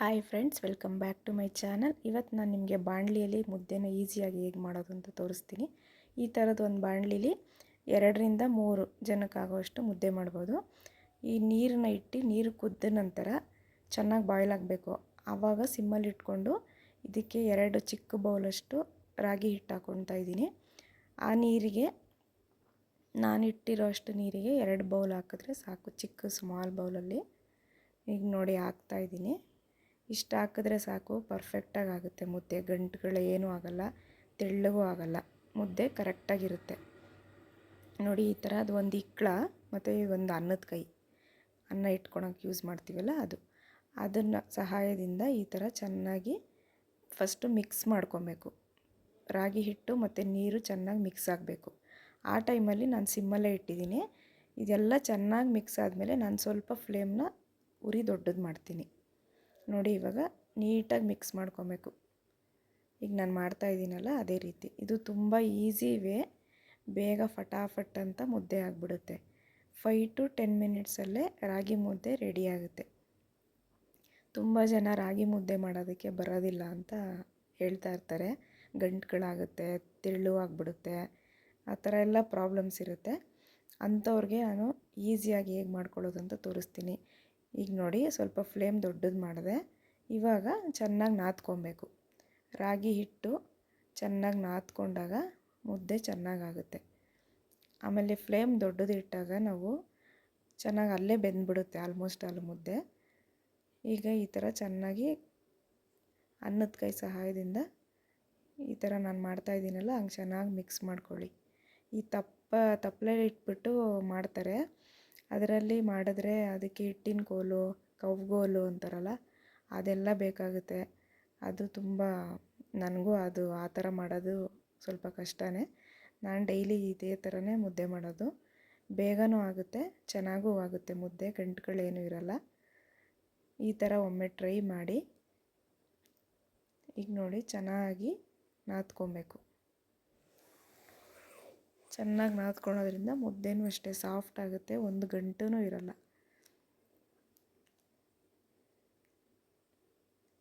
Hi friends welcome back to my channel ಇವತ್ತು ನಾನು ನಿಮಗೆ ಬಾಣಲಿಯಲ್ಲಿ ಮುದ್ದೆನ ಈಸಿಯಾಗಿ ಹೇಗೆ ಮಾಡೋದು ಅಂತ ತೋರಿಸ್ತೀನಿ. ಈ ಥರದ್ದು ಒಂದು ಬಾಣಲಿಲಿ ಎರಡರಿಂದ ಮೂರು ಜನಕ್ಕಾಗುವಷ್ಟು ಮುದ್ದೆ ಮಾಡ್ಬೋದು. ಈ ನೀರನ್ನ ಇಟ್ಟು ನೀರು ಕುದ್ದ ನಂತರ ಚೆನ್ನಾಗಿ ಬಾಯ್ಲ್ ಆಗಬೇಕು. ಆವಾಗ ಸಿಮ್ಮಲ್ಲಿ ಇಟ್ಕೊಂಡು ಇದಕ್ಕೆ ಎರಡು ಚಿಕ್ಕ ಬೌಲಷ್ಟು ರಾಗಿ ಹಿಟ್ಟು ಹಾಕ್ಕೊತಾ ಇದ್ದೀನಿ. ಆ ನೀರಿಗೆ ನಾನು ಇಟ್ಟಿರೋ ಅಷ್ಟು ನೀರಿಗೆ ಎರಡು ಬೌಲ್ ಹಾಕಿದ್ರೆ ಸಾಕು. ಚಿಕ್ಕ ಸ್ಮಾಲ್ ಬೌಲಲ್ಲಿ ಈಗ ನೋಡಿ ಹಾಕ್ತಾಯಿದ್ದೀನಿ ಇಷ್ಟು ಹಾಕಿದ್ರೆ ಸಾಕು ಪರ್ಫೆಕ್ಟಾಗಿ ಆಗುತ್ತೆ. ಮುದ್ದೆ ಗಂಟುಗಳು ಏನೂ ಆಗಲ್ಲ, ತೆಳ್ಳಗೂ ಆಗಲ್ಲ. ಮುದ್ದೆ ಕರೆಕ್ಟಾಗಿರುತ್ತೆ ನೋಡಿ, ಈ ಥರ ಅದು ಒಂದು ಇಕ್ಕಳ ಮತ್ತು ಒಂದು ಅನ್ನದ ಕೈ. ಅನ್ನ ಇಟ್ಕೊಳಕ್ಕೆ ಯೂಸ್ ಮಾಡ್ತೀವಲ್ಲ ಅದು. ಅದನ್ನು ಸಹಾಯದಿಂದ ಈ ಥರ ಚೆನ್ನಾಗಿ ಫಸ್ಟು ಮಿಕ್ಸ್ ಮಾಡ್ಕೊಬೇಕು. ರಾಗಿ ಹಿಟ್ಟು ಮತ್ತು ನೀರು ಚೆನ್ನಾಗಿ ಮಿಕ್ಸ್ ಆಗಬೇಕು. ಆ ಟೈಮಲ್ಲಿ ನಾನು ಸಿಮ್ಮಲ್ಲೇ ಇಟ್ಟಿದ್ದೀನಿ. ಇದೆಲ್ಲ ಚೆನ್ನಾಗಿ ಮಿಕ್ಸ್ ಆದಮೇಲೆ ನಾನು ಸ್ವಲ್ಪ ಫ್ಲೇಮ್ನ ಉರಿ ದೊಡ್ಡದು ಮಾಡ್ತೀನಿ. ನೋಡಿ ಇವಾಗ ನೀಟಾಗಿ ಮಿಕ್ಸ್ ಮಾಡ್ಕೊಬೇಕು. ಈಗ ನಾನು ಮಾಡ್ತಾ ಇದ್ದೀನಲ್ಲ, ಅದೇ ರೀತಿ. ಇದು ತುಂಬ ಈಸಿ ವೇ ಬೇಗ ಫಟಾಫಟ್ ಅಂತ ಮುದ್ದೆ ಆಗಿಬಿಡುತ್ತೆ. ಫೈ ಟು ಟೆನ್ ಮಿನಿಟ್ಸಲ್ಲೇ ರಾಗಿ ಮುದ್ದೆ ರೆಡಿ ಆಗುತ್ತೆ. ತುಂಬ ಜನ ರಾಗಿ ಮುದ್ದೆ ಮಾಡೋದಕ್ಕೆ ಬರೋದಿಲ್ಲ ಅಂತ ಹೇಳ್ತಾ ಇರ್ತಾರೆ. ಗಂಟುಗಳಾಗುತ್ತೆ ತೆಳ್ಳು ಆಗಿಬಿಡುತ್ತೆ, ಆ ಥರ ಎಲ್ಲ ಪ್ರಾಬ್ಲಮ್ಸ್ ಇರುತ್ತೆ. ಅಂಥವ್ರಿಗೆ ನಾನು ಈಸಿಯಾಗಿ ಹೇಗೆ ಮಾಡ್ಕೊಳ್ಳೋದು ಅಂತ ತೋರಿಸ್ತೀನಿ. ಈಗ ನೋಡಿ ಸ್ವಲ್ಪ ಫ್ಲೇಮ್ ದೊಡ್ಡದು ಮಾಡಿದೆ. ಇವಾಗ ಚೆನ್ನಾಗಿ ನಾದ್ಕೊಬೇಕು ರಾಗಿ ಹಿಟ್ಟು ಚೆನ್ನಾಗಿ ನಾದ್ಕೊಂಡಾಗ ಮುದ್ದೆ ಚೆನ್ನಾಗಾಗುತ್ತೆ. ಆಮೇಲೆ ಫ್ಲೇಮ್ ದೊಡ್ಡದು ಇಟ್ಟಾಗ ನಾವು ಚೆನ್ನಾಗಿ ಅಲ್ಲೇ ಬೆಂದ್ಬಿಡುತ್ತೆ ಆಲ್ಮೋಸ್ಟ್ ಅಲ್ಲಿ ಮುದ್ದೆ. ಈಗ ಈ ಥರ ಚೆನ್ನಾಗಿ ಅನ್ನದ ಕೈ ಸಹಾಯದಿಂದ ಈ ಥರ ನಾನು ಮಾಡ್ತಾಯಿದ್ದೀನಲ್ಲ ಹಂಗೆ ಚೆನ್ನಾಗಿ ಮಿಕ್ಸ್ ಮಾಡ್ಕೊಳ್ಳಿ. ಈ ತಪ್ಪ ತಪ್ಪಲೆ ಇಟ್ಬಿಟ್ಟು ಮಾಡ್ತಾರೆ. ಅದರಲ್ಲಿ ಮಾಡಿದ್ರೆ ಅದಕ್ಕೆ ಹಿಟ್ಟಿನ ಕೋಲು ಕವ್ಗೋಲು ಅಂತಾರಲ್ಲ, ಅದೆಲ್ಲ ಬೇಕಾಗುತ್ತೆ. ಅದು ತುಂಬ ನನಗೂ ಅದು ಆ ಥರ ಮಾಡೋದು ಸ್ವಲ್ಪ ಕಷ್ಟವೇ ನಾನು ಡೈಲಿ ಇದೇ ಥರನೇ ಮುದ್ದೆ ಮಾಡೋದು. ಬೇಗನೂ ಆಗುತ್ತೆ, ಚೆನ್ನಾಗೂ ಆಗುತ್ತೆ ಮುದ್ದೆ ಗಂಟುಗಳೇನೂ ಇರಲ್ಲ. ಈ ಥರ ಒಮ್ಮೆ ಟ್ರೈ ಮಾಡಿ. ಈಗ ನೋಡಿ, ಚೆನ್ನಾಗಿ ನಾದ್ಕೊಬೇಕು. ಚೆನ್ನಾಗಿ ನಾದ್ಕೊಳ್ಳೋದ್ರಿಂದ ಮುದ್ದೆನೂ ಅಷ್ಟೇ ಸಾಫ್ಟ್ ಆಗುತ್ತೆ, ಒಂದು ಗಂಟೂ ಇರಲ್ಲ.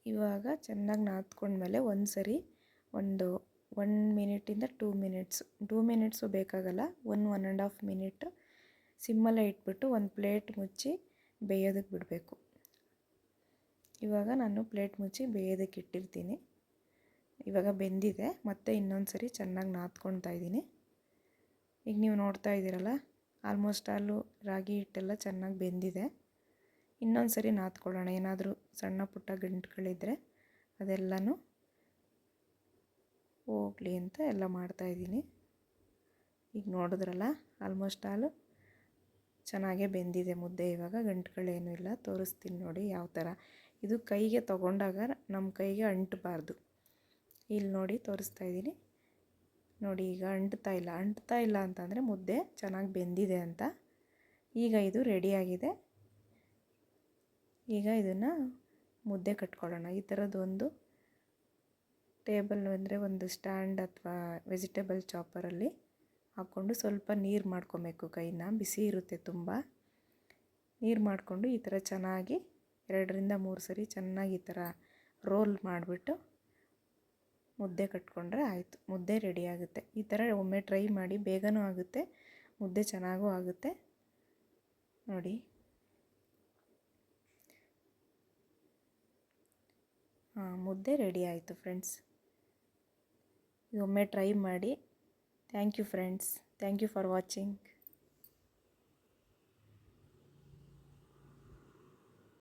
ಇವಾಗ ಚೆನ್ನಾಗಿ ನಾದ್ಕೊಂಡ್ಮೇಲೆ ಒಂದು ಸರಿ ಒಂದು ಒನ್ ಮಿನಿಟಿಂದ ಟೂ ಮಿನಿಟ್ಸ್, ಟೂ ಮಿನಿಟ್ಸು ಬೇಕಾಗಲ್ಲ, one one and half minute ಸಿಮ್ಮಲ್ಲೇ ಇಟ್ಬಿಟ್ಟು ಒಂದು ಪ್ಲೇಟ್ ಮುಚ್ಚಿ ಬೇಯೋದಕ್ಕೆ ಬಿಡಬೇಕು. ಇವಾಗ ನಾನು ಪ್ಲೇಟ್ ಮುಚ್ಚಿ ಬೇಯೋದಕ್ಕೆ ಇಟ್ಟಿರ್ತೀನಿ. ಇವಾಗ ಬೆಂದಿದೆ, ಮತ್ತೆ ಇನ್ನೊಂದು ಸರಿ ಚೆನ್ನಾಗಿ ನಾದ್ಕೊಳ್ತಾ ಇದ್ದೀನಿ. ಈಗ ನೀವು ನೋಡ್ತಾ ಇದ್ದೀರಲ್ಲ ಆಲ್ಮೋಸ್ಟ್ ಆಲು ರಾಗಿ ಹಿಟ್ಟೆಲ್ಲ ಚೆನ್ನಾಗಿ ಬೆಂದಿದೆ. ಇನ್ನೊಂದು ಸರಿ ನಾದ್ಕೊಳ್ಳೋಣ. ಏನಾದರೂ ಸಣ್ಣ ಪುಟ್ಟ ಗಂಟುಗಳಿದ್ದರೆ ಅದೆಲ್ಲನೂ ಹೋಗಲಿ ಅಂತ ಎಲ್ಲ ಮಾಡ್ತಾಯಿದ್ದೀನಿ ಈಗ ನೋಡಿದ್ರಲ್ಲ ಆಲ್ಮೋಸ್ಟ್ ಆಲು ಚೆನ್ನಾಗೇ ಬೆಂದಿದೆ ಮುದ್ದೆ. ಇವಾಗ ಗಂಟುಗಳೇನೂ ಇಲ್ಲ. ತೋರಿಸ್ತೀನಿ ನೋಡಿ ಯಾವ ಥರ. ಇದು ಕೈಗೆ ತಗೊಂಡಾಗ ನಮ್ಮ ಕೈಗೆ ಅಂಟಬಾರ್ದು. ಇಲ್ಲಿ ನೋಡಿ ತೋರಿಸ್ತಾ ಇದ್ದೀನಿ. ನೋಡಿ, ಈಗ ಅಂಟ್ತಾ ಇಲ್ಲ. ಅಂಟ್ತಾ ಇಲ್ಲ ಅಂತಂದರೆ ಮುದ್ದೆ ಚೆನ್ನಾಗಿ ಬೆಂದಿದೆ ಅಂತ. ಈಗ ಇದು ರೆಡಿಯಾಗಿದೆ ಈಗ ಇದನ್ನು ಮುದ್ದೆ ಕಟ್ಕೊಳ್ಳೋಣ. ಈ ಥರದ್ದೊಂದು ಟೇಬಲ್ ಅಂದರೆ ಒಂದು ಸ್ಟ್ಯಾಂಡ್ ಅಥವಾ ವೆಜಿಟೇಬಲ್ ಚಾಪರಲ್ಲಿ ಹಾಕ್ಕೊಂಡು ಸ್ವಲ್ಪ ನೀರು ಮಾಡ್ಕೊಬೇಕು. ಕೈನ ಬಿಸಿ ಇರುತ್ತೆ ತುಂಬ. ನೀರು ಮಾಡಿಕೊಂಡು ಈ ಥರ ಚೆನ್ನಾಗಿ ಎರಡರಿಂದ ಮೂರು ಸರಿ ಚೆನ್ನಾಗಿ ಈ ಥರ ರೋಲ್ ಮಾಡಿಬಿಟ್ಟು ಮುದ್ದೆ ಕಟ್ಕೊಂಡ್ರೆ ಆಯಿತು, ಮುದ್ದೆ ರೆಡಿ ಆಗುತ್ತೆ. ಈ ಥರ ಒಮ್ಮೆ ಟ್ರೈ ಮಾಡಿ ಬೇಗನೂ ಆಗುತ್ತೆ, ಮುದ್ದೆ ಚೆನ್ನಾಗೂ ಆಗುತ್ತೆ. ನೋಡಿ. ಹಾಂ, ಮುದ್ದೆ ರೆಡಿ ಆಯಿತು ಫ್ರೆಂಡ್ಸ್ ಒಮ್ಮೆ ಟ್ರೈ ಮಾಡಿ. Thank you friends thank you for watching